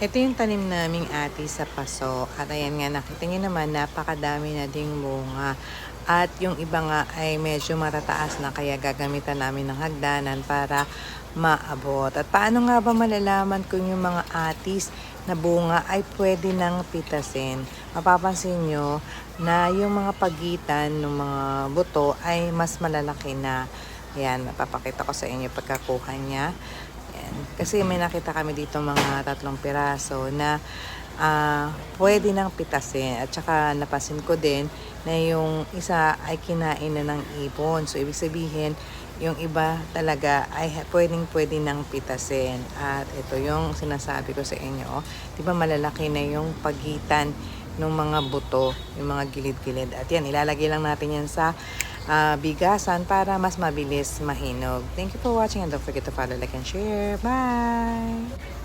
Ito yung tanim naming ati sa paso. At ayan nga, nakita niyo naman, napakadami na ding bunga. At yung iba nga ay medyo marataas na kaya gagamitan namin ng hagdanan para maabot. At paano nga ba malalaman kung yung mga atis na bunga ay pwede nang pitasin? Mapapansin nyo na yung mga pagitan ng mga buto ay mas malalaki na. Yan, mapapakita ko sa inyo pagkakuha niya. Kasi may nakita kami dito mga tatlong piraso na ah, pwede nang pitasin. At saka napasin ko din na yung isa ay kinain na ng ibon. So, ibig sabihin, yung iba talaga ay pwedeng pwede nang pitasin. At ito yung sinasabi ko sa inyo. Di ba malalaki na yung pagitan ng mga buto, yung mga gilid-gilid. At yan, ilalagay lang natin yan sa ah, bigasan para mas mabilis mahinog. Thank you for watching and don't forget to follow, like, and share. Bye!